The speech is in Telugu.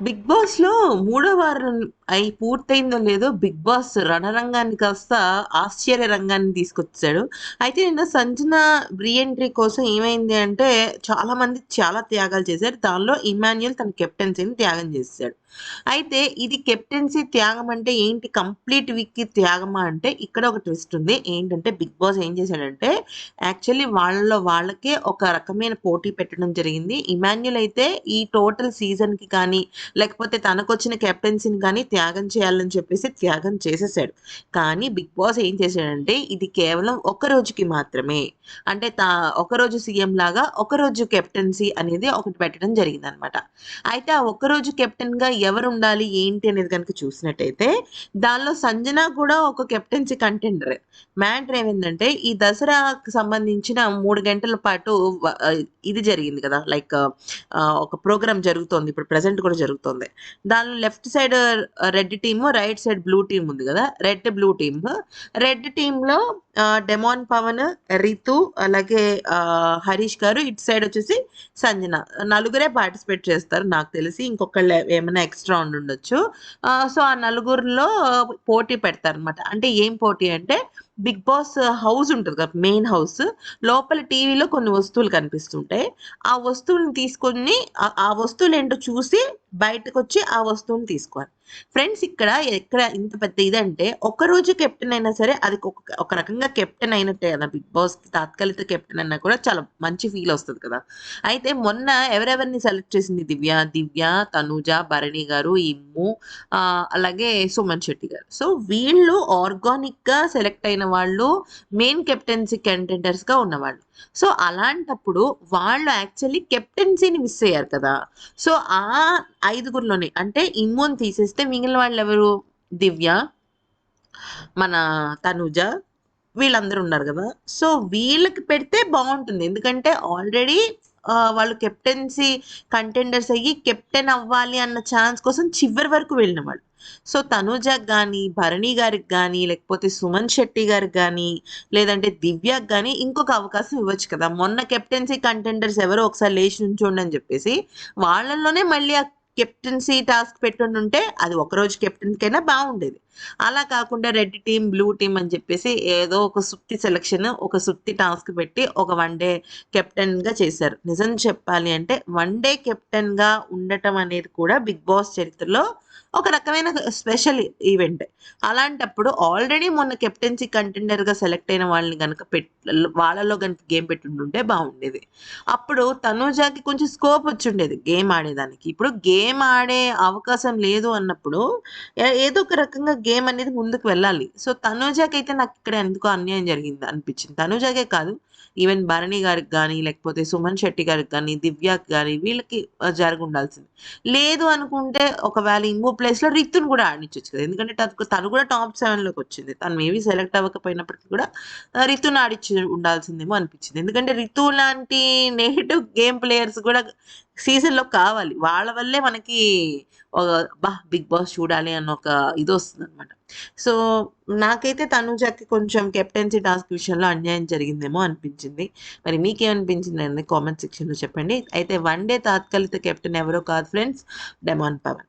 బిగ్ బాస్‌లో మూడో వారం అయి పూర్తయిందో లేదో బిగ్ బాస్ రణరంగాన్ని కాస్త ఆశ్చర్య రంగాన్ని తీసుకొచ్చాడు. అయితే నిన్న సంజన రీఎంట్రీ కోసం ఏమైంది అంటే చాలామంది చాలా త్యాగాలు చేశారు. దానిలో ఇమాన్యుయల్ తన కెప్టెన్సీని త్యాగం చేశాడు అయితే ఇది కెప్టెన్సీ త్యాగం అంటే ఏంటి? కంప్లీట్ వీక్‌కి త్యాగమా అంటే ఇక్కడ ఒక ట్విస్ట్ ఉంది. ఏంటంటే బిగ్ బాస్ ఏం చేశాడంటే యాక్చువల్లీ వాళ్ళలో వాళ్ళకే ఒక రకమైన పోటీ పెట్టడం జరిగింది. ఇమాన్యుల్ అయితే ఈ టోటల్ సీజన్‌కి కానీ లేకపోతే తనకొచ్చిన కెప్టెన్సీని కానీ త్యాగం చేయాలని చెప్పేసి త్యాగం చేసేసాడు. కానీ బిగ్ బాస్ ఏం చేశాడంటే ఇది కేవలం ఒక రోజుకి మాత్రమే. అంటే తా ఒకరోజు సీఎం లాగా ఒకరోజు కెప్టెన్సీ అనేది ఒకటి పెట్టడం జరిగిందనమాట. అయితే ఆ ఒకరోజు కెప్టెన్‌గా ఎవరుండాలి ఏంటి అనేది గనుక చూసినట్టయితే దానిలో సంజన కూడా ఒక కెప్టెన్సీ కంటెండర్ మ్యాటర్ ఏమైందంటే ఈ దసరాకు సంబంధించిన మూడు గంటల పాటు ఇది జరిగింది కదా! లైక్ ఒక ప్రోగ్రామ్ జరుగుతోంది. ఇప్పుడు ప్రజెంట్ కూడా జరుగుతుంది దానిలో left side red team right side blue team ఉంది కదా రెడ్, బ్లూ టీమ్. రెడ్ టీమ్లో డెమాన్ పవన్, రితు అలాగే హరీష్ గారు ఇటు సైడ్ వచ్చేసి సంజన. నలుగురే పార్టిసిపేట్ చేస్తారు నాకు తెలిసి. ఇంకొకళ్ళు ఏమైనా ఎక్స్‌ట్రా ఉండొచ్చు సో, ఆ నలుగురిలో పోటీ పెడతారు అనమాట అంటే ఏం పోటీ అంటే బిగ్ బాస్ హౌస్ ఉంటుంది కదా! Main house. లోపల టీవీలో కొన్ని వస్తువులు కనిపిస్తుంటాయి. ఆ వస్తువుని తీసుకొని ఆ వస్తువులు ఏంటో చూసి బయటకొచ్చి ఆ వస్తువుని తీసుకోవాలి. ఫ్రెండ్స్ ఇక్కడ ఎక్కడ ఇంత పెద్ద ఇదంటే ఒకరోజు కెప్టెన్ అయినా సరే అది ఒక ఒక రకంగా కెప్టెన్ అయినట్టే కదా! బిగ్ బాస్‌కి తాత్కాలిక కెప్టెన్ అన్నా కూడా చాలా మంచి ఫీల్ వస్తుంది కదా! అయితే మొన్న ఎవరెవరిని సెలెక్ట్ చేసింది దివ్య, దివ్య, తనూజ, భరణి గారు, ఇమ్ము అలాగే సుమన్ శెట్టి గారు. సో, వీళ్ళు ఆర్గానిక్‌గా సెలెక్ట్ అయిన వాళ్ళు మెయిన్ కెప్టెన్సీ కంటెండర్స్‌గా ఉన్నవాళ్ళు. సో, అలాంటప్పుడు వాళ్ళు యాక్చువల్లీ కెప్టెన్సీని మిస్ అయ్యారు కదా! సో, ఆ ఐదుగురిలోనే అంటే ఇమ్మున్ తీసేస్తే మిగిలిన వాళ్ళెవరు? దివ్య, మన తనూజ వీళ్ళందరూ ఉన్నారు కదా సో, వీళ్ళకి పెడితే బాగుంటుంది ఎందుకంటే ఆల్రెడీ వాళ్ళు కెప్టెన్సీ కంటెండర్స్ అయ్యి కెప్టెన్ అవ్వాలి అన్న ఛాన్స్ కోసం చివరి వరకు వెళ్ళిన వాళ్ళు సో, తనూజకి కానీ భరణి గారికి కానీ లేకపోతే సుమన్ శెట్టి గారికి కానీ లేదంటే దివ్యకి కానీ ఇంకొక అవకాశం ఇవ్వచ్చు కదా! మొన్న కెప్టెన్సీ కంటెండర్స్ ఎవరో ఒకసారి లేచి నుంచోండి అని చెప్పేసి వాళ్ళలోనే మళ్ళీ ఆ కెప్టెన్సీ టాస్క్ పెట్టుంటే అది ఒకరోజు కెప్టెన్‌కైనా బాగుండేది అలా కాకుండా రెడ్ టీమ్, బ్లూ టీమ్ అని చెప్పేసి ఏదో ఒక సుత్తి సెలక్షన్, ఒక సుత్తి టాస్క్ పెట్టి ఒక వన్ డే కెప్టెన్‌గా చేశారు. నిజం చెప్పాలి అంటే వన్ డే కెప్టెన్‌గా ఉండటం అనేది కూడా బిగ్ బాస్ చరిత్రలో ఒక రకమైన స్పెషల్ ఈవెంటే. అలాంటప్పుడు ఆల్రెడీ మొన్న కెప్టెన్సీ కంటెండర్‌గా సెలెక్ట్ అయిన వాళ్ళని కనుక పెట్ వాళ్ళలో కనుక గేమ్ పెట్టుండుంటే బాగుండేది అప్పుడు తనూజాకి కొంచెం స్కోప్ వచ్చి ఉండేది గేమ్ ఆడేదానికి. ఇప్పుడు గేమ్ ఆడే అవకాశం లేదు అన్నప్పుడు ఏదో ఒక రకంగా గేమ్ అనేది ముందుకు వెళ్ళాలి. సో, తనూజాకైతే నాకు ఇక్కడ ఎందుకో అన్యాయం జరిగింది అనిపించింది. తనూజాకే కాదు ఈవెన్ భరణి గారికి కానీ లేకపోతే సుమన్ శెట్టి గారికి కానీ దివ్యకి కానీ వీళ్ళకి ఆహ్, జరిగుండాల్సింది. లేదు అనుకుంటే ఒకవేళ ఇంకో ప్లేస్‌లో రితుని కూడా ఆడించొచ్చు కదా! ఎందుకంటే తను తను కూడా టాప్ 7లోకొచ్చింది. తను మేబీ సెలెక్ట్ అవ్వకపోయినప్పటికీ కూడా ఆహ్, రితుని ఉండాల్సిందేమో అనిపించింది. ఎందుకంటే రితు లాంటి నేటివ్ గేమ్ ప్లేయర్స్ కూడా సీజన్‌లో కావాలి. వాళ్ళ వల్లే మనకి బా బిగ్ బాస్ చూడాలి అన్న ఒక ఇది వస్తుందన్నమాట సో, నాకైతే తనుజాకి కొంచెం కెప్టెన్సీ టాస్క్ విషయంలో అన్యాయం జరిగిందేమో అనిపించింది. మరి మీకేమనిపించింది అనేది కామెంట్ సెక్షన్‌లో చెప్పండి. అయితే వన్ డే తాత్కాలిక కెప్టెన్ ఎవరో కాదు ఫ్రెండ్స్ డెమాన్ పవన్.